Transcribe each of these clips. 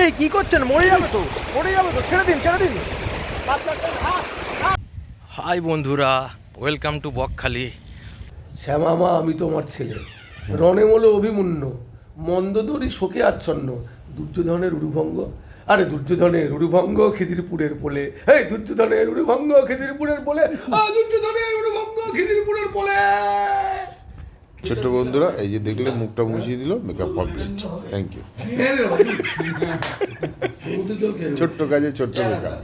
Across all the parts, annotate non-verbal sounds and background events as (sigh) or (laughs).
এই কি করছেন? মরে যাবে তো। মরে যাবে তো। ছেড়ে দিন ছেড়ে দিন। হাই বন্ধুরা ওয়েলকাম টু বকখালি। শ্যামামা আমি তোমার ছেলে। রণেমলে অভিমন্য মন্দদরি শোকে আচ্ছন্ন দুর্যোধনের উরুভঙ্গ। আরে দুর্যোধনের উরুভঙ্গ খিদিরপুরের পোলে। এই দুর্যোধনের উরুভঙ্গ খিদিরপুরের পোলে। আ দুর্যোধনের উরুভঙ্গ খিদিরপুরের পোলে। ছোট্ট বন্ধুরা, এই যে দেখলে মুখটা মুছিয়ে দিল মেকআপ কমপ্লিট থ্যাংক ইউ ছোট্ট কাজে ছোট্ট মেকআপ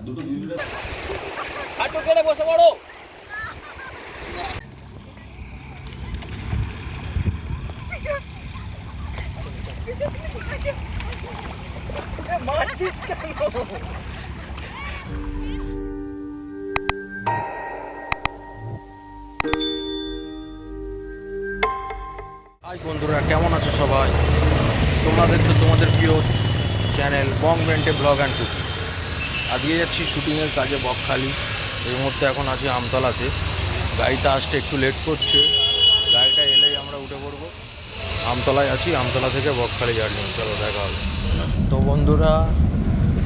হাই বন্ধুরা, কেমন আছো সবাই? তোমরা দেখছ তোমাদের প্রিয় চ্যানেল বং বেন্টে ব্লগ অ্যান্ড কুকিং। আজকে যাচ্ছি শুটিংয়ের কাজে বকখালি। এই মুহূর্তে এখন আছি আমতলাতে। গাড়িটা আসতে একটু লেট করছে। গাড়িটা এলেই আমরা উঠে পড়ব। আমতলায় আছি, আমতলা থেকে বকখালি জার্নি চলো, দেখা হবে। তো বন্ধুরা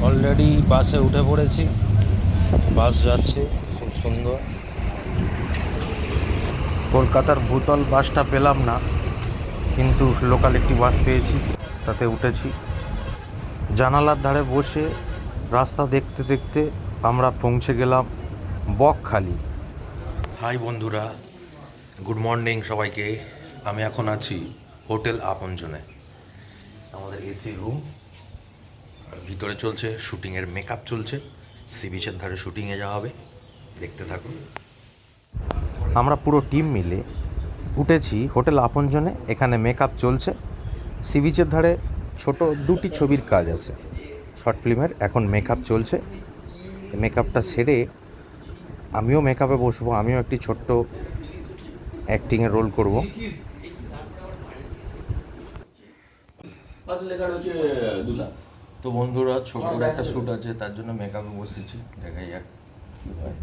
অলরেডি বাসে উঠে পড়েছি। বাস যাচ্ছে, খুব সুন্দর। কলকাতার ভূতল বাসটা পেলাম না। কিন্তু লোকাল একটি বাস পেয়েছি তাতে উঠেছি। জানালার ধারে বসে রাস্তা দেখতে দেখতে আমরা পৌঁছে গেলাম বকখালি। হাই বন্ধুরা গুড মর্নিং সবাইকে। আমি এখন আছি হোটেল আপনজনে। আমাদের এসি রুম ভিতরে চলছে শুটিংয়ের মেকআপ চলছে। সি বিচের ধারে শুটিংয়ে যাওয়া হবে। দেখতে থাকুন। আমরা পুরো টিম মিলে উঠেছি হোটেল আপনজনে এখানে মেকআপ চলছে। সি বিচের ধারে ছোট দুটি ছবির কাজ আছে। শর্ট ফিল্মের এখন মেকআপ চলছে। মেকআপটা সেরে আমিও মেকআপে বসবো আমিও একটি ছোট্ট অ্যাক্টিংয়ের রোল করব। তো বন্ধুরা ছোট একটা শ্যুট আছে তার জন্য মেকআপে বসেছি দেখাই যাক। কী হয়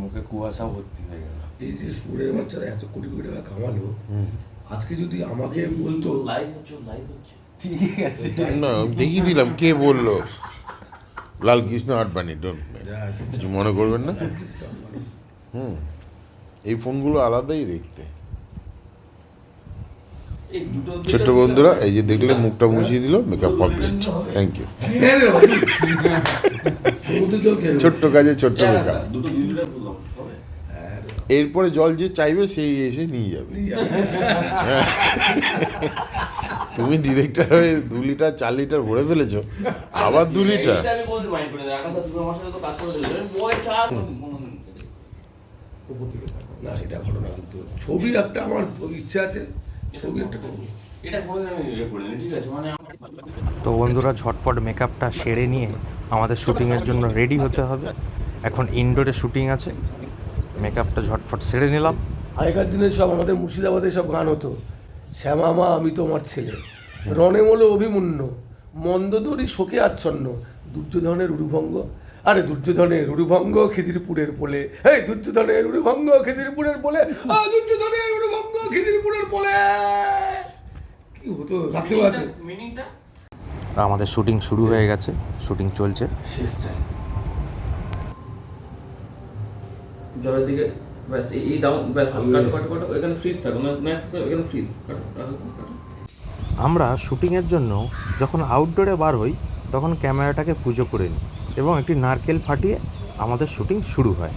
মুখে কুয়াশা ভর্তি হয়ে গেল। এই যে সুরের বাচ্চারা এত কোটি কোটি টাকা কামালো আজকে যদি আমাকে বলতো ঠিক আছে। না আমি দেখিয়ে দিলাম কে বলল? লাল কৃষ্ণ আডবাণী ডোন্ট কিছু মনে করবেন না? হুম। এই ফোনগুলো আলাদাই দেখতে। ছোট্ট বন্ধুরা এই যে দেখলে মুখটা মুছিয়ে দিল মেকআপ কমপ্লিট থ্যাংক ইউ ছোট্ট কাজে ছোট্ট মেকআপ এরপরে জল যে চাইবে সেই এসে নিয়ে যাবে। (laughs) তুমি ডিরেক্টর হয়ে দু লিটার চার লিটার ভরে ফেলেছো আবার দু লিটার না সেটা ঘটনা কিন্তু ছবি একটা আমার ইচ্ছা আছে ছবি একটা করব। তো বন্ধুরা ঝটপট মেকআপটা সেরে নিয়ে আমাদের শুটিংয়ের জন্য রেডি হতে হবে। এখন ইনডোরে শুটিং আছে। মেকআপটা ঝটপট সেরে নিলাম। আগেকার দিনে সব আমাদের মুর্শিদাবাদে সব গান হতো। শ্যামামা আমি তোমার ছেলে। রণেমলে অভিমন্য মন্দদরি শোকে আচ্ছন্ন দুর্যোধনের উরুভঙ্গ। আরে দুর্যোধনের উরুভঙ্গ খিদিরপুরের পোলে। এই দুর্যোধনের উরুভঙ্গ খিদিরপুরের পোলে। আ দুর্যোধনের উরুভঙ্গ খিদিরপুরের পোলে। কি হতো? রাত্রিবেলাতে আমাদের শুটিং শুরু হয়ে গেছে। শুটিং চলছে। শেষ টাইম জলের দিকে ব্যাস এই- ডাউন ব্যাস কাট কাট কাট এখানে ফ্রিজ থাকো ম্যাক্স এখানে ফ্রিজ কাটো আমরা শুটিংয়ের জন্য যখন আউটডোরে বার হই তখন ক্যামেরাটাকে পুজো করে নিই এবং একটি নারকেল ফাটিয়ে আমাদের শুটিং শুরু হয়।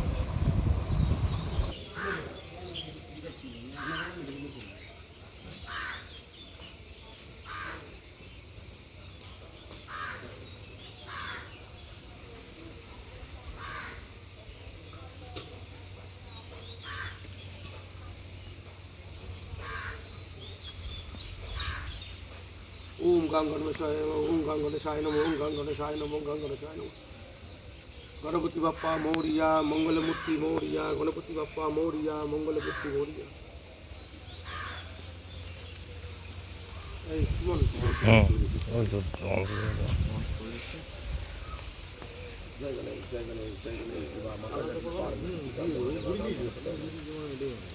গাং গণেশায় নমঃ ওম গাং গণেশায় নমঃ ওম গাং গণেশায় নমঃ। ওম গাং গণেশায় নমঃ গণপতি বাপ্পা মৌরিয়া মঙ্গলমূর্তি মৌরিয়া গণপতি বাপ্পা মৌরিয়া মঙ্গলমূর্তি মৌরিয়া। এই সুমন জয় গণেশ জয় গণেশ জয় গণেশ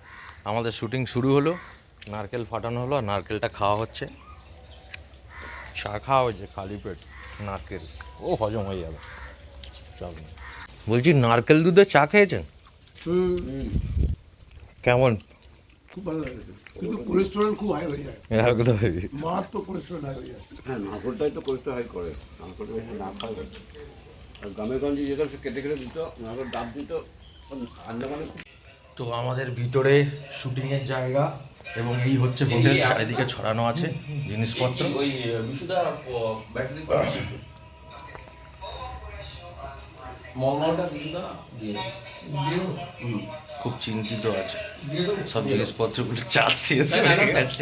আমাদের শুটিং শুরু হলো নারকেল ফাটানো হলো আর নারকেলটা খাওয়া হচ্ছে। চা খাওয়া হয়েছে খালি পেট নারকেল। ও হজম হয়ে যাবে। নেই। বলছি নারকেল দুধে চা খেয়েছেন? কেমন? খুব ভালো লেগেছে। কিন্তু কোলেস্টেরল খুব হাই হয়ে যায়। মারাত্মক কোলেস্টেরল হাই হয়ে যায়। হ্যাঁ নারকলটাই তো করতে হয় করে। নারকলটা বেশি না খাওয়া আর গ্রামে গঞ্জে যেটা সে কেটে কেটে দিত নারকল ডাব দিত আন্দামানে খুব তো আমাদের ভিতরে শুটিংয়ের জায়গা এবং এই হচ্ছে হোটেল চারিদিকে ছড়ানো আছে জিনিসপত্র। ওই বিশুদা ব্যাটারি মঙ্গলটা বিশুদা? খুব চিন্তিত আছে। সব জিনিসপত্রগুলো চার্জ শেষ হয়ে গেছে।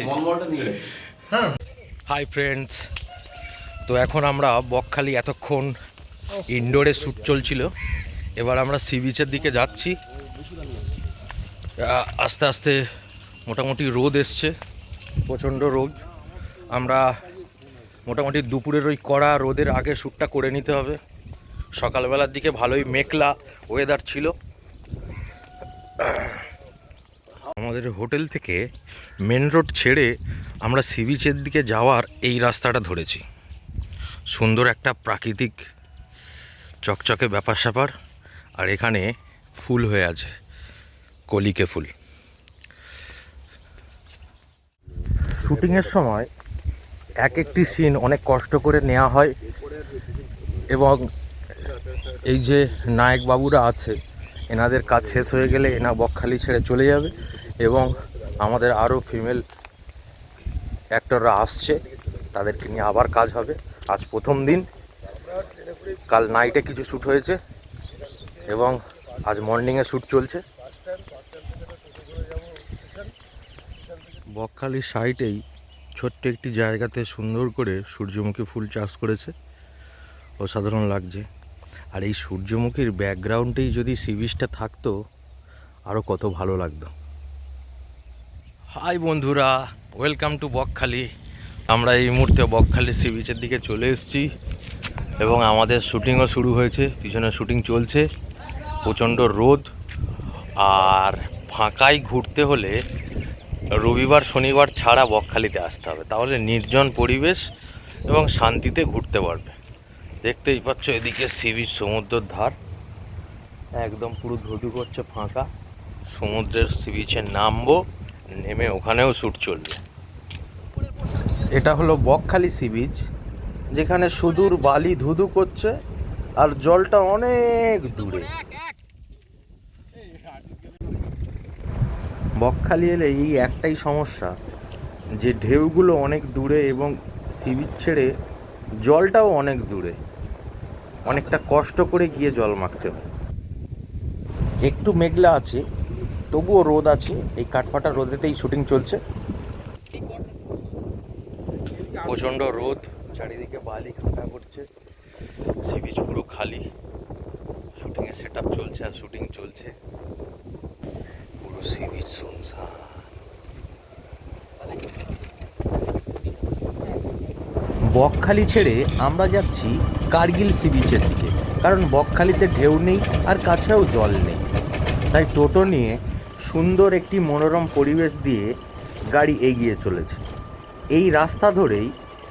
হাই ফ্রেন্ডস তো এখন আমরা বকখালি এতক্ষণ ইনডোরে শ্যুট চলছিল। এবার আমরা সি বিচের দিকে যাচ্ছি। আস্তে আস্তে মোটামুটি রোদ এসছে, প্রচণ্ড রোদ। আমরা মোটামুটি দুপুরের ওই কড়া রোদের আগে শ্যুটটা করে নিতে হবে। সকালবেলার দিকে ভালোই মেঘলা ওয়েদার ছিল। আমাদের হোটেল থেকে মেন রোড ছেড়ে আমরা সি বিচের দিকে যাওয়ার এই রাস্তাটা ধরেছি। সুন্দর একটা প্রাকৃতিক চকচকে ব্যাপার স্যাপার আর এখানে ফুল হয়ে আছে। কলিকে ফুল। শুটিংয়ের সময় এক একটি সিন অনেক কষ্ট করে নেওয়া হয় এবং এই যে নায়ক বাবুরা আছে, এনাদের কাজ শেষ হয়ে গেলে এনা বকখালি ছেড়ে চলে যাবে এবং আমাদের আরও ফিমেল অ্যাক্টররা আসছে, তাদেরকে নিয়ে আবার কাজ হবে। আজ প্রথম দিন, কাল নাইটে কিছু শ্যুট হয়েছে এবং আজ মর্নিংয়ে শ্যুট চলছে। বকখালির সাইটেই ছোট্ট একটি জায়গাতে সুন্দর করে সূর্যমুখী ফুল চাষ করেছে। অসাধারণ লাগছে। আর এই সূর্যমুখীর ব্যাকগ্রাউন্ডেই যদি সি বিচটা থাকতো আরও কত ভালো লাগতো। হাই বন্ধুরা, ওয়েলকাম টু বকখালি। আমরা এই মুহূর্তে বকখালি সি বিচের দিকে চলে এসেছি এবং আমাদের শুটিংও শুরু হয়েছে। পিছনে শুটিং চলছে। প্রচণ্ড রোদ। আর ফাঁকায় ঘুরতে হলে রবিবার, শনিবার ছাড়া বকখালিতে আসতে হবে। তাহলে নির্জন পরিবেশ এবং শান্তিতে ঘুরতে পারবে। দেখতেই পাচ্ছ এদিকে সি বিচ সমুদ্রের ধার। একদম পুরো ধুধু করছে ফাঁকা। সমুদ্রের সি বিচে নামবো, নেমে ওখানেও শ্যুট চলবে। এটা হলো বকখালি সি বিচ যেখানে সুদূর বালি ধুধু করছে আর জলটা অনেক দূরে। বকখালি এলে এই একটাই সমস্যা, যে ঢেউগুলো অনেক দূরে এবং সি বিচ ছেড়ে জলটাও অনেক দূরে। অনেকটা কষ্ট করে গিয়ে জল মাখতে হয়। একটু মেঘলা আছে, তবুও রোদ আছে, এই কাঠফাটা রোদেতেই শুটিং চলছে। প্রচণ্ড রোদ, চারিদিকে বালি খাটা করছে সি বিচ পুরো খালি। শুটিংয়ের সেট চলছে আর শুটিং চলছে। বকখালি ছেড়ে আমরা যাচ্ছি কার্গিল সি বিচের দিকে। কারণ বকখালিতে ঢেউ নেই আর কাছেও জল নেই। তাই টোটো নিয়ে সুন্দর একটি মনোরম পরিবেশ দিয়ে গাড়ি এগিয়ে চলেছে। এই রাস্তা ধরেই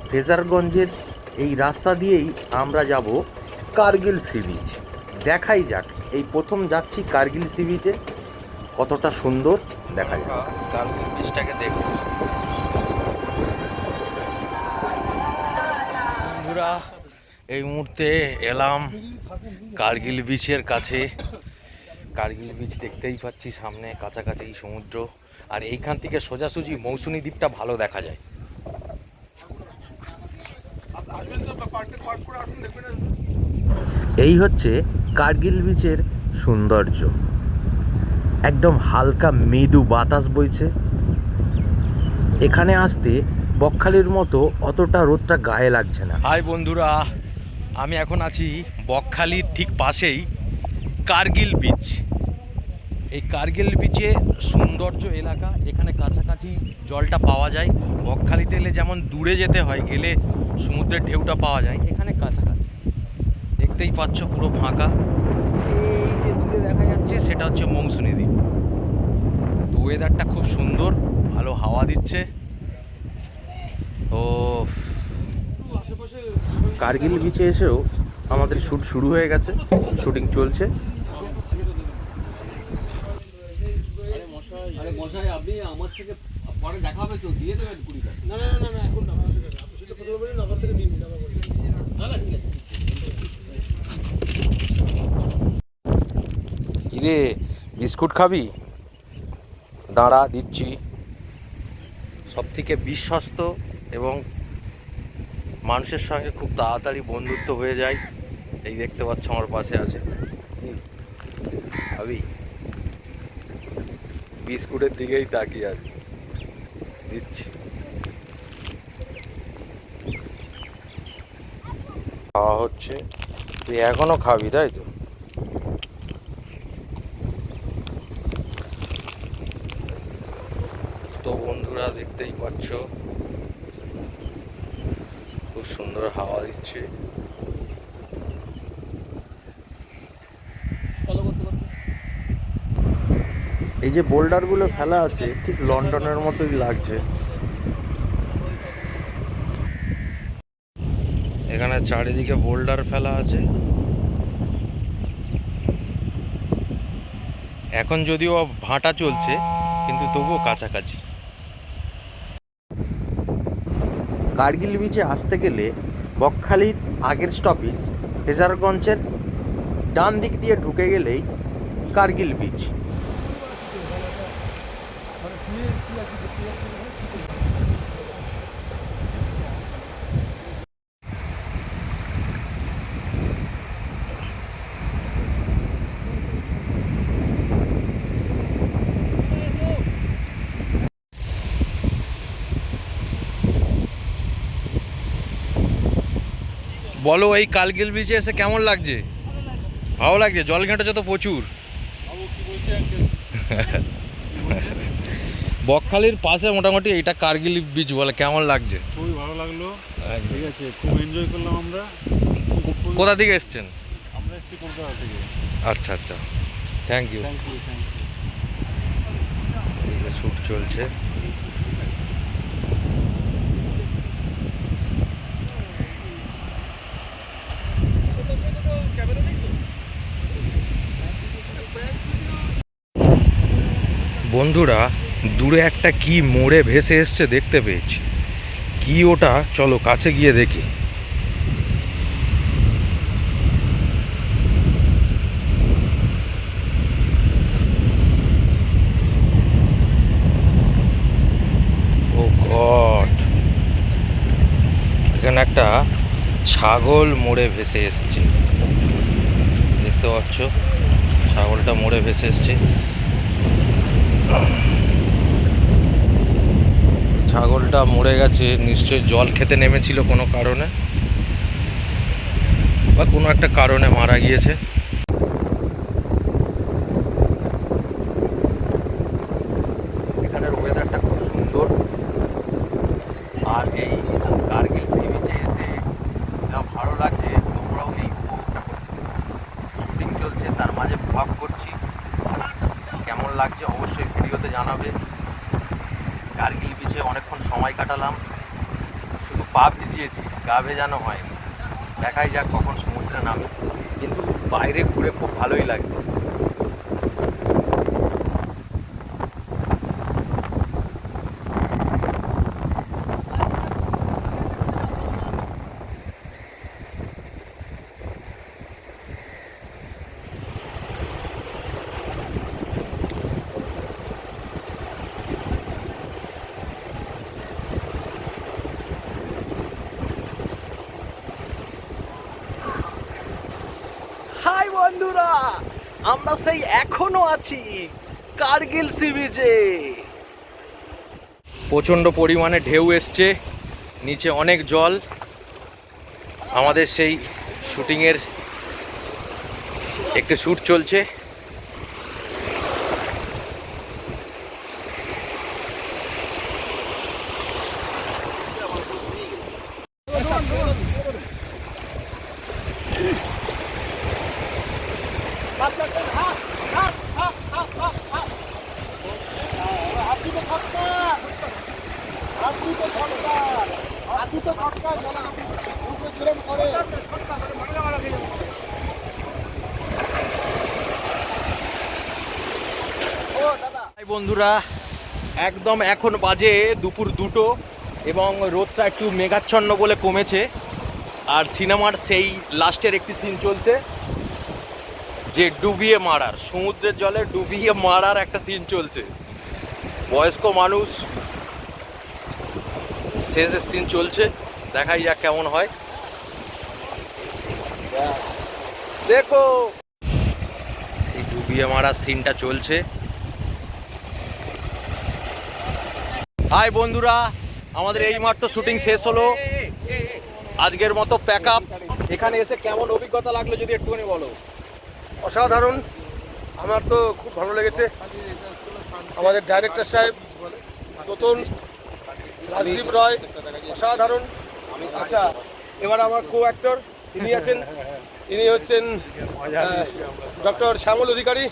ফেজারগঞ্জের এই রাস্তা দিয়েই আমরা যাব কার্গিল সি বিচ দেখাই যাক, এই প্রথম যাচ্ছি কার্গিল সি বিচে কতটা সুন্দর দেখা যায়। কার্গিল বিচটাকে দেখুন। বন্ধুরা এই মুহূর্তে এলাম কার্গিল বিচের কাছে। কার্গিল বিচ দেখতেই পাচ্ছি সামনে কাছাকাছি এই সমুদ্র। আর এইখান থেকে সোজাসুজি মৌসুমী দ্বীপটা ভালো দেখা যায়। এই হচ্ছে কার্গিল বিচের সৌন্দর্য। একদম হালকা মৃদু বাতাস বইছে। এখানে আসতে বকখালির মতো অতটা রোদটা গায়ে লাগছে না। হাই বন্ধুরা, আমি এখন আছি বকখালির ঠিক পাশেই কার্গিল বিচ এই কার্গিল বিচে সৌন্দর্য এলাকা, এখানে কাছাকাছি জলটা পাওয়া যায়। বকখালিতে এলে যেমন দূরে যেতে হয়, গেলে সমুদ্রের ঢেউটা পাওয়া যায়, এখানে কাছাকাছি। দেখতেই পাচ্ছ পুরো ফাঁকা। দেখা যাচ্ছে সেটা হচ্ছে মৌসুমী দ্বীপ। তো ওয়েদারটা খুব সুন্দর ভালো হাওয়া দিচ্ছে। ও কার্গিল বিচে এসেও আমাদের শ্যুট শুরু হয়ে গেছে শুটিং চলছে। আরে মশাই আপনি আমার থেকে পরে দেখা হবে তো দিয়ে দেবেন কুড়ি না না না না এখন না থেকে নিন না না না ঠিক আছে। কিরে বিস্কুট খাবি দাঁড়া দিচ্ছি। সব থেকে বিশ্বস্ত এবং মানুষের সঙ্গে খুব তাড়াতাড়ি বন্ধুত্ব হয়ে যায় এই দেখতে পাচ্ছ আমার পাশে আছে? খাবি বিস্কুটের দিকেই তাকিয়ে আছে। দিচ্ছি। খাওয়া হচ্ছে। তুই এখনও খাবি তাই তো? দেখতেই পাচ্ছ। খুব সুন্দর হাওয়া দিচ্ছে। এই যে বোল্ডারগুলো ফেলা আছে ঠিক লন্ডনের মতোই লাগছে। এখানে চারিদিকে বোল্ডার ফেলা আছে। এখন যদিও ভাটা চলছে কিন্তু তবুও কাছাকাছি। কার্গিল বিচে আসতে গেলে বকখালির আগের স্টপিজ হেজারগঞ্জের ডান দিক দিয়ে ঢুকে গেলেই কার্গিল বিচ বলো এই কালগিল বিচে এসে কেমন লাগছে? ভালো লাগছে? জল ঘেঁটেছে তো প্রচুর। (laughs) বকখালির পাশে মোটামুটি এইটা কার্গিল বিচ বলে কেমন লাগছে? খুবই ভালো লাগল। ঠিক আছে খুব এনজয় করলাম আমরা। কোথা থেকে এসছেন? আমরা এসেছি কলকাতা থেকে। আচ্ছা আচ্ছা। Thank you thank you thank you shoot চলছে। বন্ধুরা, দূরে একটা কি মোড়ে ভেসে এসছে দেখতে পেয়েছি। কি ওটা? চলো কাছে গিয়ে দেখি। Oh God. এখানে একটা ছাগল মোড়ে ভেসে এসছে। দেখতে পাচ্ছ? ছাগলটা মোড়ে ভেসে এসছে। ছাগলটা মরে গেছে, নিশ্চয়ই জল খেতে নেমেছিল কোনো কারণে বা কোনো একটা কারণে মারা গিয়েছে। এখানের ওয়েদারটা খুব সুন্দর। আর এই কার্গিল সি বিচে এসে যা ভালো লাগছে তোমরাও এই উপভোগটা করতে শুটিং চলছে তার মাঝে ব্লগ করছি কেমন লাগছে অবশ্যই ভিডিওতে জানাবে কার্গিল বিচে অনেকক্ষণ সময় কাটালাম শুধু পা ভিজিয়েছি গা ভেজানো হয়নি দেখাই যাক কখন সমুদ্রে নামে। কিন্তু বাইরে ঘুরে খুব ভালোই লাগছে। হাই বন্ধুরা, আমরা সেই এখনও আছি কার্গিল সি বিচে প্রচণ্ড পরিমাণে ঢেউ এসছে, নিচে অনেক জল। আমাদের সেই শুটিংয়ের একটি শ্যুট চলছে। একদম এখন বাজে দুপুর দুটো এবং রোদটা একটু মেঘাচ্ছন্ন বলে কমেছে। আর সিনেমার সেই লাস্টের একটি সিন চলছে, যে ডুবিয়ে মারার, সমুদ্রের জলে ডুবিয়ে মারার একটা সিন চলছে। বয়স্ক মানুষ শেষের সিন চলছে, দেখাই যাক কেমন হয়। দেখো! সেই ডুবিয়ে মারার সিনটা চলছে। হাই বন্ধুরা আমাদের এই মাত্র শুটিং শেষ হলো। আজকের মতো প্যাক আপ এখানে এসে কেমন অভিজ্ঞতা লাগল যদি একটুখানি বলো? অসাধারণ। আমার তো খুব ভালো লেগেছে। আমাদের ডাইরেক্টর সাহেব নতুন রাজদীপ রয় অসাধারণ। আচ্ছা এবার আমার কো অ্যাক্টর ইনি আছেন। ইনি হচ্ছেন ডক্টর শ্যামল অধিকারী।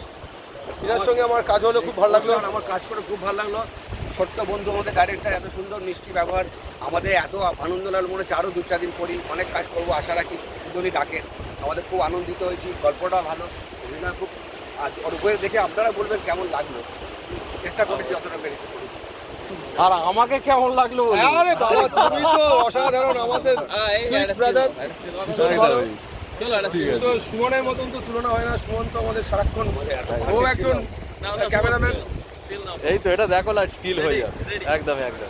এনার সঙ্গে আমার কাজ হলো খুব ভালো লাগল। আমার কাজ করে খুব ভালো লাগল। ছোট্ট বন্ধু আমাদের ডাইরেক্টর এত সুন্দর মিষ্টি ব্যবহার আমাদের এত আনন্দ লাগল মনে হচ্ছে আরও দু চার দিন পরই অনেক কাজ করব আশা রাখি যদি ডাকেন। আমাদের খুব আনন্দিত হয়েছি গল্পটা ভালো অভিনয় খুব আর বইয়ে দেখে আপনারা বলবেন কেমন লাগল? চেষ্টা করেছি যতটা পেরেছি আর আমাকে কেমন লাগল বলো? আরে বাবা তুমি তো অসাধারণ আমাদের সুইট ব্রাদার ভালো তো সুমনের মতন তো তুলনা হয় না সুমন তো আমাদের সারাক্ষণ ও একজন ক্যামেরাম্যান এই তো এটা দেখো লাইট স্টিল হয়ে যাবে। একদম একদম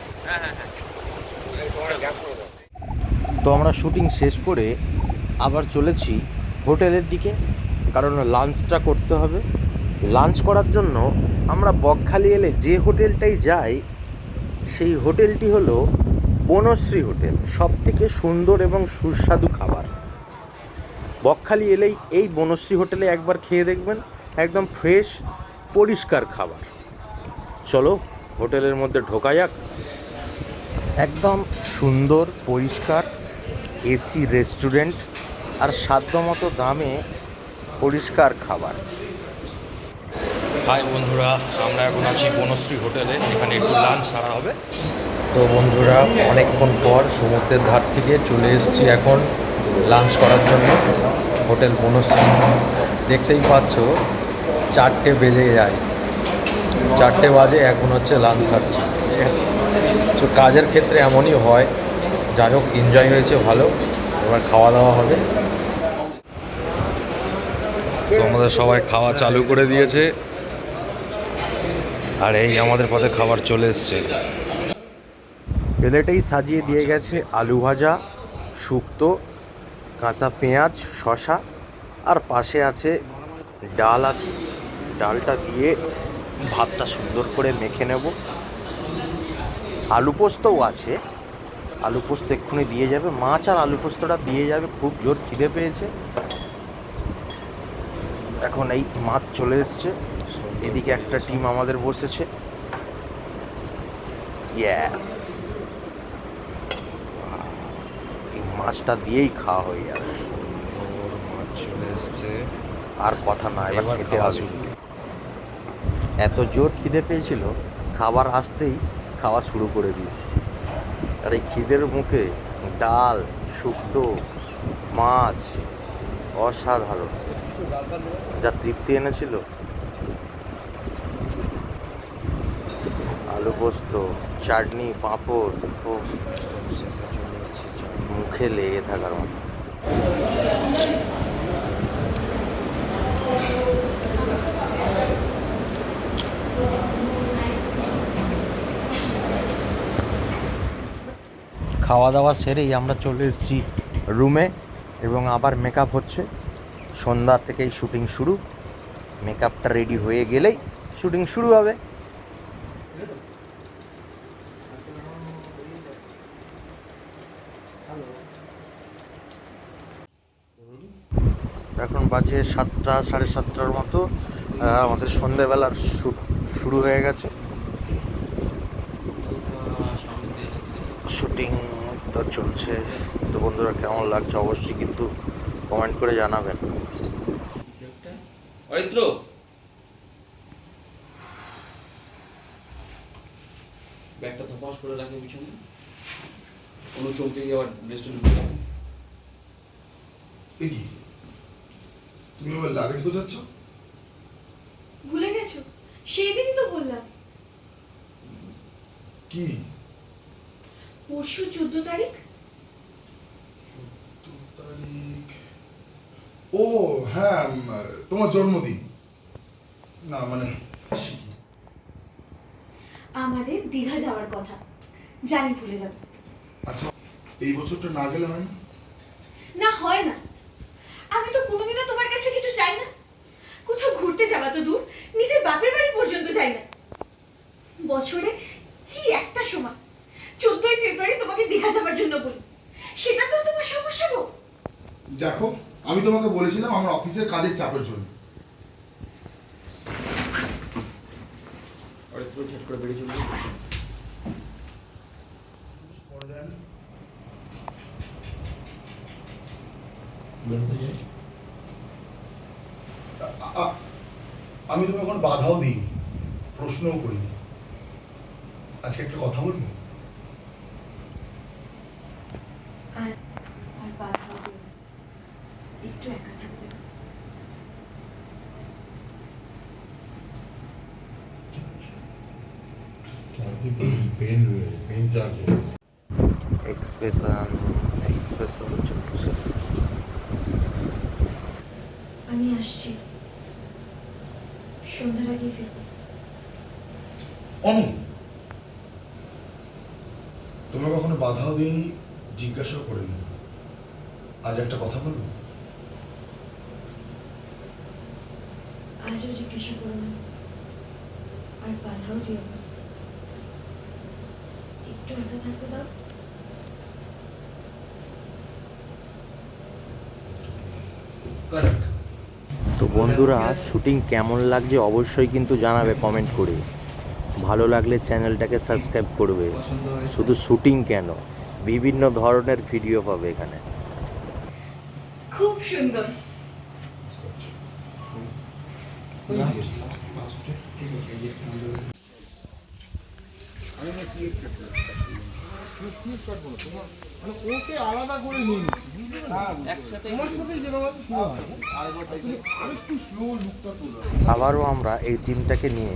তো আমরা শুটিং শেষ করে আবার চলেছি হোটেলের দিকে কারণ লাঞ্চটা করতে হবে। লাঞ্চ করার জন্য আমরা বকখালি এলে যে হোটেলটাই যাই সেই হোটেলটি হলো বনশ্রী হোটেল সব থেকে সুন্দর এবং সুস্বাদু খাবার। বকখালি এলেই এই বনশ্রী হোটেলে একবার খেয়ে দেখবেন একদম ফ্রেশ পরিষ্কার খাবার। চলো হোটেলের মধ্যে ঢোকা যাক। একদম সুন্দর, পরিষ্কার, এসি রেস্টুরেন্ট আর সাধ্যমতো দামে পরিষ্কার খাবার। হাই বন্ধুরা, আমরা এখন আছি বনশ্রী হোটেলে, এখানে একটু লাঞ্চ সারা হবে। তো বন্ধুরা, অনেকক্ষণ পর সমুদ্রের ধার থেকে চলে এসেছি এখন লাঞ্চ করার জন্য, হোটেল বনশ্রী। দেখতেই পাচ্ছ, চারটে বেজে যায়। চারটে বাজে, এখন হচ্ছে লাঞ্চ সারছি। তো কাজের ক্ষেত্রে এমনই হয়। যাই হোক এনজয় হয়েছে ভালো। এবার খাওয়া দাওয়া হবে। তো আমাদের সবাই খাওয়া চালু করে দিয়েছে। আর এই আমাদের পথে খাবার চলে এসছে। প্লেটেই সাজিয়ে দিয়ে গেছে আলু ভাজা, শুক্তো, কাঁচা পেঁয়াজ শশা আর পাশে আছে ডাল আছে। ডালটা দিয়ে ভাতটা সুন্দর করে মেখে নেব। আলু পোস্তও আছে। আলু পোস্ত এক্ষুনি দিয়ে যাবে। মাছ আর আলু পোস্তটা দিয়ে যাবে। খুব জোর খিদে পেয়েছে। এখন এই মাছ চলে এসছে। এদিকে একটা টিম আমাদের বসেছে। ইয়েস এই মাছটা দিয়েই খাওয়া হয়ে যাবে। চলে এসছে। আর কথা না এবার খেতে হবে। এত জোর খিদে পেয়েছিল, খাবার আসতেই খাওয়া শুরু করে দিয়েছে। আর এই খিদের মুখে ডাল, শুক্তো, মাছ, অসাধারণ। যা তৃপ্তি এনেছিল। আলু পোস্ত, চাটনি, পাঁপড় মুখে লেগে থাকার মতো। খাওয়া দাওয়া সেরেই আমরা চলে এসেছি রুমে এবং আবার মেকআপ হচ্ছে। সন্ধ্যা থেকেই শুটিং শুরু। মেকআপটা রেডি হয়ে গেলেই শুটিং শুরু হবে। এখন বাজে সাতটা, সাড়ে সাতটার মতো। আমাদের সন্ধেবেলার শ্যুট শুরু হয়ে গেছে। শুটিং তো চলছে। তো বন্ধুরা কেমন লাগছে? অবশ্যই কিন্তু কমেন্ট করে জানাবেন। অরিত্র! ব্যাগটা ধপাস করে রাখে পিছনে। কোনো চমকে গিয়ে আবার ড্রেসটা ঢুকে যাবে এ তুমি আবার লাগেজ গোছাচ্ছ? ভুলে গেছো? সেই দিনই তো বললাম। কি? পরশু চোদ্দ তারিখ? তারিখ। ও হ্যাঁ তোমার জন্মদিন। না মানে আমাদের দীঘা যাওয়ার কথা। জানি ভুলে যাবে। আচ্ছা এই বছরটা না গেলে হয় না? না হয় না। আমি তো কোনোদিনও তোমার কাছে কিছু চাই না। কোথাও ঘুরতে যাওয়া তো দূর। নিজের বাপের বাড়ি পর্যন্ত চাই না। বছরে এই একটা সময়। চোদ্দই ফেব্রুয়ারি তোমাকে দীঘা যাওয়ার জন্য বলি। সেটা তো তোমার সমস্যা গো। দেখো আমি তোমাকে বলেছিলাম আমার অফিসের কাজের চাপের জন্য। আমি তোমাকে এখন বাধাও দিইনি প্রশ্নও করিনি। আজকে একটা কথা বলব? আর আর বাধাও দিও একটু একা থাকতে এক্সপ্রেশন এক্সপ্রেশন চলছে আমি আসছি। সন্ধ্যার আগে ফিরবো। অনু তোমরা কখনো বাধাও দিইনি? জিজ্ঞাসাও করিনি আজ একটা কথা বলব? আজও জিজ্ঞাসা করো না। আর বাধাও দিও না। একটু একা থাকতে দাও। তো বন্ধুরা শুটিং কেমন লাগছে অবশ্যই কিন্তু জানাবে কমেন্ট করে। ভালো লাগলে চ্যানেলটাকে সাবস্ক্রাইব করবে। শুধু শুটিং কেন? বিভিন্ন ধরনের ভিডিও পাবে এখানে। খুব সুন্দর। ওকে আলাদা করে নিয়ে লুকটা তুলো আবারও আমরা এই টিমটাকে নিয়ে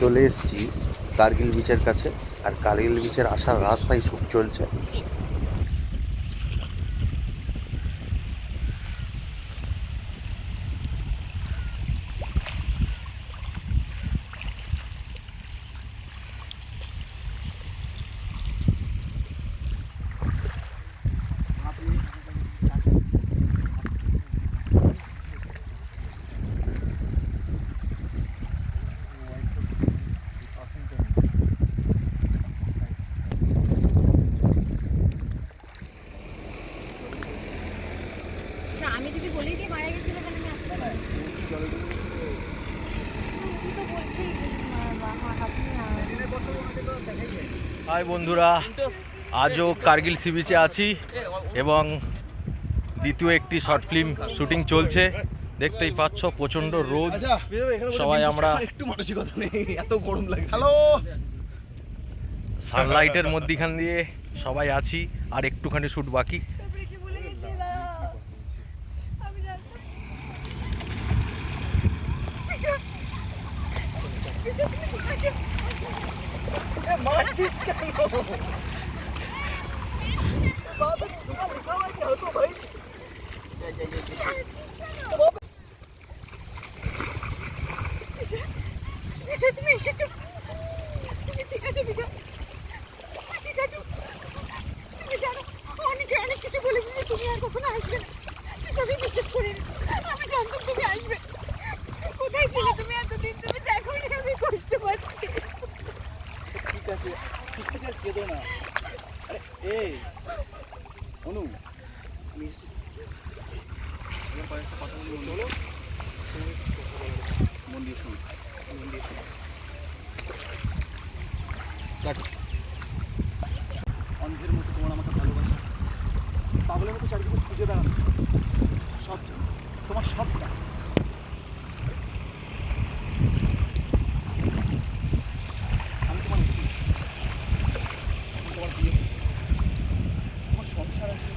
চলে এসেছি কার্গিল বিচের কাছে আর কার্গিল বিচের আসার রাস্তায় সুখ চলছে না আমি যদি বলি দিয়ে মারা গেছিল তাহলে আমি আসতে পারি তো বলছি আপনি হাই বন্ধুরা আজও কার্গিল সি বিচে আছি এবং দ্বিতীয় একটি শর্ট ফিল্ম শুটিং চলছে। দেখতেই পাচ্ছ প্রচণ্ড রোদ। সবাই আমরা একটু মানসিকতা নেই এত গরম লাগে হ্যালো! সানলাইটের মধ্যেখান দিয়ে সবাই আছি আর একটুখানি শ্যুট বাকি কি বলে গেছিলাম আমি জানতাম কিছু কিছু কিছু মারছিস কেন বিশা তুমি এসেছ তুমি ঠিক আছে বিশা ঠিক আছে তুমি জানো অনেকে অনেক কিছু বলেছে যে তুমি আর কখনো আসবে না কিন্তু আমি বিশ্বাস করিনি আমি জানতাম তুমি আসবে কোথায় ছিলে তুমি এতদিন তুমি দেখো আমি কেঁদো না আরে এই অনু মন দিয়ে শোনো মন দিয়ে শোনো অন্ধের মতো তোমার আমাকে ভালোবাসা পাগলের মতো চারিদিকে খুঁজে বেড়ানো সব তোমার সবটা আমি তোমার উকিল। আমি তোমার বিয়ে করছি। তোমার সংসার আছে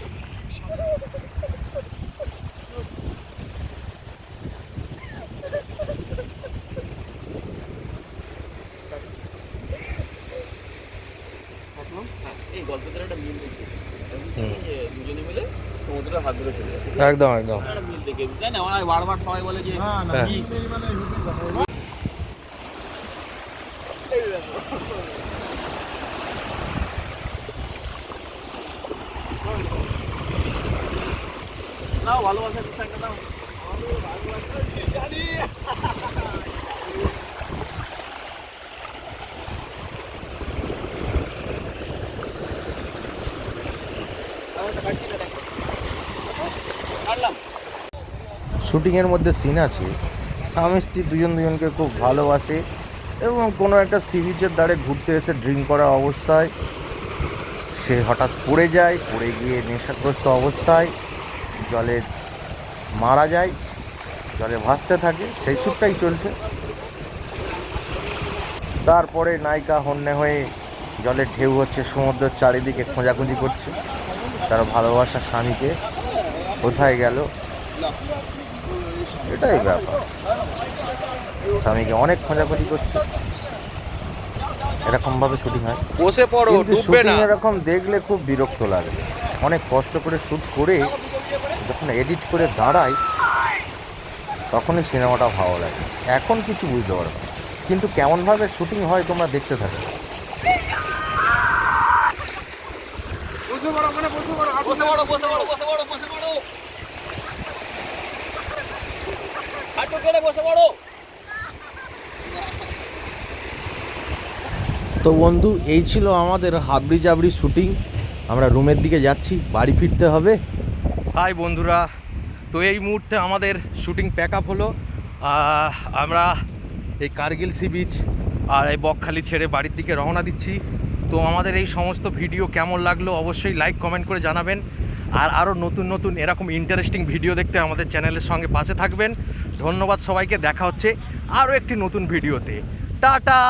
এই গল্পের একটা মিল দেখি দুজনে মিলে সমুদ্রে হাত ধরে চলে যাচ্ছে একদম একদম একটা মিল দেখে তাই না আমার বারবার সবাই বলে যে হ্যাঁ। কি নাও ভালোবাসা কিছু একটা নাও ছাড়লাম শুটিংয়ের মধ্যে সিন আছে। স্বামী স্ত্রী দুজন দুজনকে খুব ভালোবাসে এবং কোনো একটা সি বিচের ধারে ঘুরতে এসে ড্রিঙ্ক করা অবস্থায় সে হঠাৎ পড়ে যায়, পড়ে গিয়ে নেশাগ্রস্ত অবস্থায় জলে মারা যায়, জলে ভাসতে থাকে, সেই শ্যুটটাই চলছে। তারপরে নায়িকা হন্যে হয়ে জলের ঢেউ হচ্ছে, সমুদ্রের চারিদিকে খোঁজাখুঁজি করছে তার ভালোবাসার স্বামীকে। কোথায় গেল? এটাই ব্যাপার। স্বামীকে অনেক খোঁজাখুঁজি করছে। এরকম ভাবে শুটিং হয়। বসে পড়ো ডুববে শুটিং না। এরকম দেখলে খুব বিরক্ত লাগে। অনেক কষ্ট করে শ্যুট করে যখন এডিট করে দাঁড়াই তখনই সিনেমাটা ভালো লাগে। এখন কিছু বুঝতে পারো না। কিন্তু কেমনভাবে শুটিং হয় তোমরা দেখতে থাকো। বসে পড়ো বসে পড়ো বসে পড়ো বসে পড়ো হাঁটু কেটে বসে পড়ো। তো বন্ধু এই ছিল আমাদের হাবড়ি জাবড়ি শুটিং। আমরা রুমের দিকে যাচ্ছি বাড়ি ফিরতে হবে। হাই বন্ধুরা তো এই মুহূর্তে আমাদের শুটিং প্যাক আপ হলো। আমরা এই কার্গিল সি বিচ আর এই বকখালি ছেড়ে বাড়ির দিকে রওনা দিচ্ছি। তো আমাদের এই সমস্ত ভিডিও কেমন লাগল অবশ্যই লাইক কমেন্ট করে জানাবেন। আর আরও নতুন নতুন এরকম ইন্টারেস্টিং ভিডিও দেখতে আমাদের চ্যানেলের সঙ্গে পাশে থাকবেন। ধন্যবাদ সবাইকে, দেখা হচ্ছে আরও একটি নতুন ভিডিওতে টাটা!